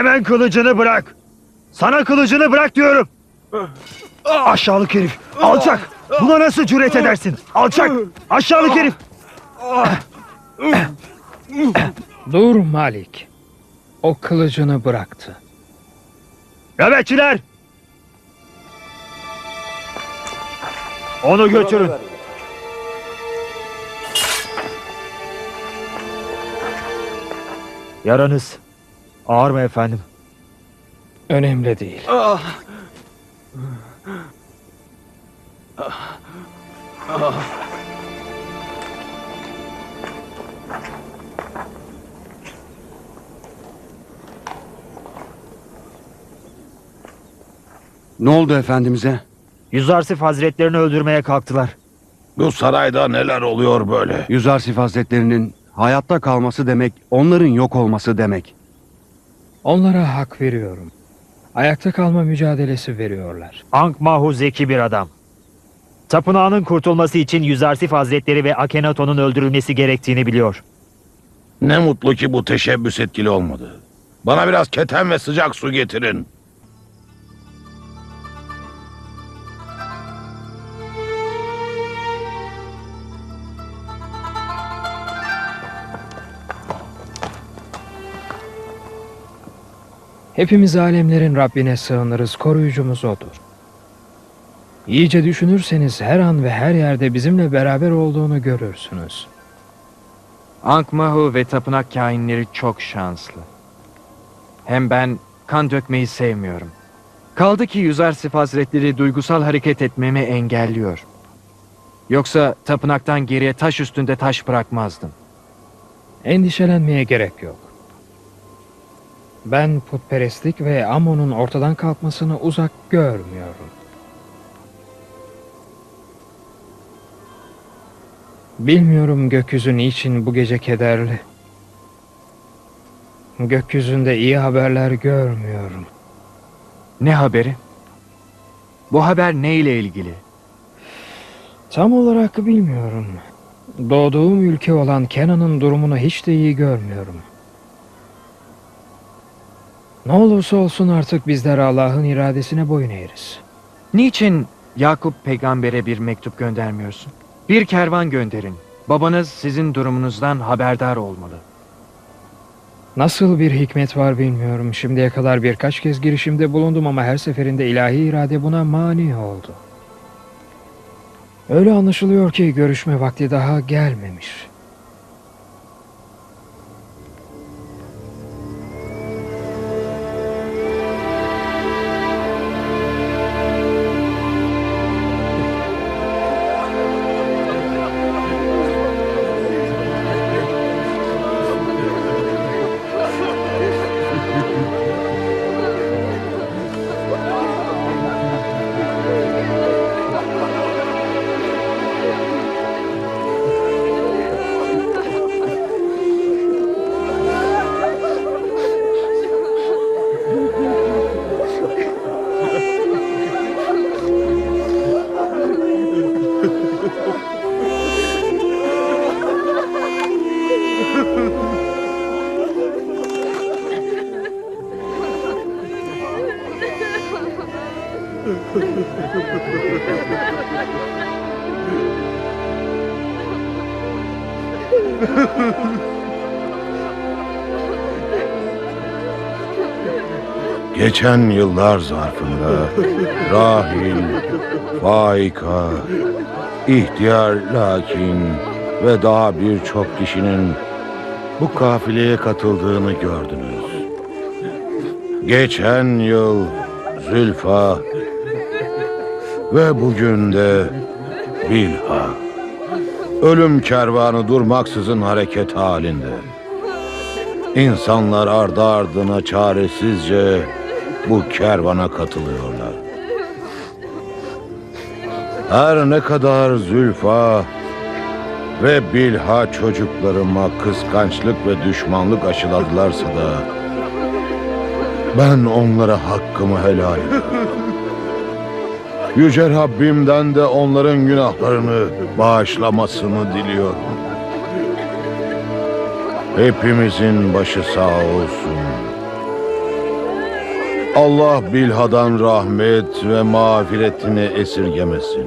Hemen kılıcını bırak. Sana kılıcını bırak diyorum. Aşağılık herif. Alçak. Buna nasıl cüret edersin? Alçak. Aşağılık herif. Dur Malik. O kılıcını bıraktı. Nöbetçiler. Onu götürün. Yaranız ağır mı efendim? Önemli değil. Ne oldu efendimize? Yüzarsif hazretlerini öldürmeye kalktılar. Bu sarayda neler oluyor böyle? Yüzarsif Hazretlerinin hayatta kalması demek, onların yok olması demek. Onlara hak veriyorum. Ayakta kalma mücadelesi veriyorlar. Ankh Mahu zeki bir adam. Tapınağının kurtulması için Yüzarsif Hazretleri ve Akhenaton'un öldürülmesi gerektiğini biliyor. Ne mutlu ki bu teşebbüs etkili olmadı. Bana biraz keten ve sıcak su getirin. Hepimiz alemlerin Rabbine sığınırız, koruyucumuz O'dur. İyice düşünürseniz her an ve her yerde bizimle beraber olduğunu görürsünüz. Ankh-Mahu ve tapınak kainleri çok şanslı. Hem ben kan dökmeyi sevmiyorum. Kaldı ki Yüzarsif Hazretleri duygusal hareket etmemi engelliyor. Yoksa tapınaktan geriye taş üstünde taş bırakmazdım. Endişelenmeye gerek yok. Ben putperestlik ve Amon'un ortadan kalkmasını uzak görmüyorum. Bilmiyorum gökyüzü niçin bu gece kederli. Gökyüzünde iyi haberler görmüyorum. Ne haberi? Bu haber ne ile ilgili? Tam olarak bilmiyorum. Doğduğum ülke olan Kenan'ın durumunu hiç de iyi görmüyorum. Ne olursa olsun artık bizler Allah'ın iradesine boyun eğeriz. Niçin Yakup peygambere bir mektup göndermiyorsun? Bir kervan gönderin. Babanız sizin durumunuzdan haberdar olmalı. Nasıl bir hikmet var bilmiyorum. Şimdiye kadar birkaç kez girişimde bulundum ama her seferinde ilahi irade buna mani oldu. Öyle anlaşılıyor ki görüşme vakti daha gelmemiş. Geçen yıllar zarfında Rahil, Faika, ihtiyar lakin ve daha birçok kişinin bu kafileye katıldığını gördünüz. Geçen yıl Zülfa ve bugün de Bilha. Ölüm kervanı durmaksızın hareket halinde. İnsanlar ardı ardına çaresizce bu kervana katılıyorlar. Her ne kadar Zülfa ve Bilha çocuklarıma kıskançlık ve düşmanlık aşıladılarsa da ben onlara hakkımı helal ediyorum. Yüce Rabbimden de onların günahlarını bağışlamasını diliyorum. Hepimizin başı sağ olsun. Allah Bilha'dan rahmet ve mağfiretini esirgemesin.